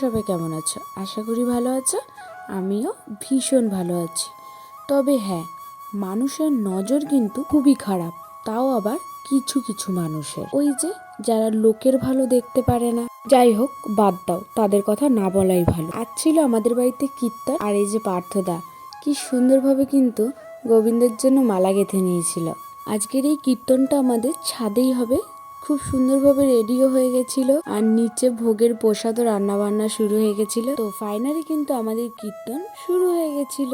সবাই কেমন আছো? আশা করি ভালো আছো। আমিও ভীষণ ভালো আছি। তবে হ্যাঁ মানুষের নজর কিন্তু খুবই খারাপ। তাও আবার কিছু কিছু মানুষের। ওই যে যারা লোকের ভালো দেখতে পারে না। যাই হোক, বাদ দাও। তাদের কথা না বলাই ভালো। আজ ছিল আমাদের বাড়িতে কীর্তন আর এই যে পার্থদা। কি সুন্দরভাবে কিন্তু গোবিন্দের জন্য মালা গেঁথে নিয়েছিল। আজকের এই কীর্তনটা আমাদের ছাদেই হবে। খুব সুন্দরভাবে রেডিও হয়ে গেছিল। আর নিচে ভোগের প্রসাদও রান্না বান্না শুরু হয়ে গেছিল। তো ফাইনালি কিন্তু আমাদের কীর্তন শুরু হয়ে গেছিল।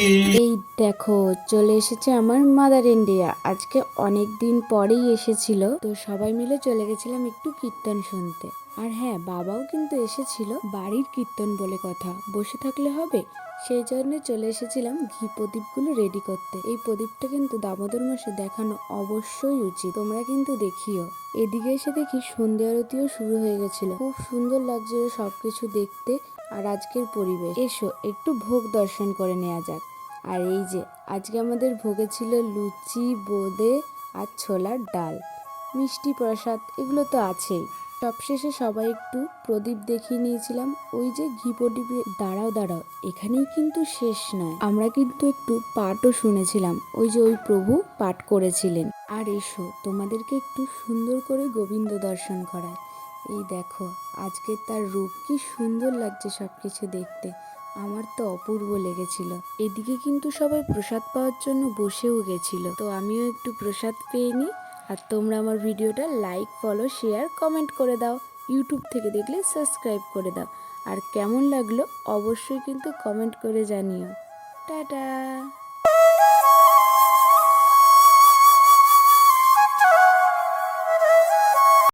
এই দেখো, চলে এসেছে আমার মাদার ইন্ডিয়া আজকে অনেক দিন পরেই এসেছিল। তো সবাই মিলে চলে গেছিলাম একটু কীর্তন শুনতে। আর হ্যাঁ বাবাও কিন্তু এসেছিল বাড়ির কীর্তন বলে কথা। বসে থাকলে হবে? সেই জন্য চলে এসেছিলাম ঘি প্রদীপগুলো রেডি করতে। এই প্রদীপটা কিন্তু দামোদর মাসে দেখানো অবশ্যই উচিত। তোমরা কিন্তু দেখিও। এদিকে এসে দেখি সন্ধ্যা আরতিও শুরু হয়ে গেছিল। খুব সুন্দর লাগছিল সবকিছু দেখতে আর আজকের পরিবেশ। এসো, একটু ভোগ দর্শন করে নেওয়া যাক। আর এই যে, আজকে আমাদের ভোগে ছিল লুচি, বোঁদে আর ছোলার ডাল। মিষ্টি প্রসাদ, এগুলো তো আছেই। সবশেষে সবাই একটু প্রদীপ দেখিয়ে নিয়েছিলাম। ওই যে ঘি প্রদীপে, দাঁড়াও দাঁড়াও, এখানেই কিন্তু শেষ নয়। আমরা কিন্তু একটু পাঠও শুনেছিলাম। ওই যে ওই প্রভু পাঠ করেছিলেন। আর এসো, তোমাদেরকে একটু সুন্দর করে গোবিন্দ দর্শন করায় এই দেখো, আজকে তার রূপ কি সুন্দর লাগছে সব কিছু দেখতে। আমার তো অপূর্ব লেগেছিল। এদিকে কিন্তু সবাই প্রসাদ পাওয়ার জন্য বসেও গেছিল। তো আমিও একটু প্রসাদ পেয়ে নিই। আর তোমরা আমার ভিডিওটা লাইক ফলো শেয়ার কমেন্ট করে দাও। ইউটিউব থেকে দেখলে সাবস্ক্রাইব করে দাও। আর কেমন লাগল অবশ্যই কিন্তু কমেন্ট করে জানিও। টাটা!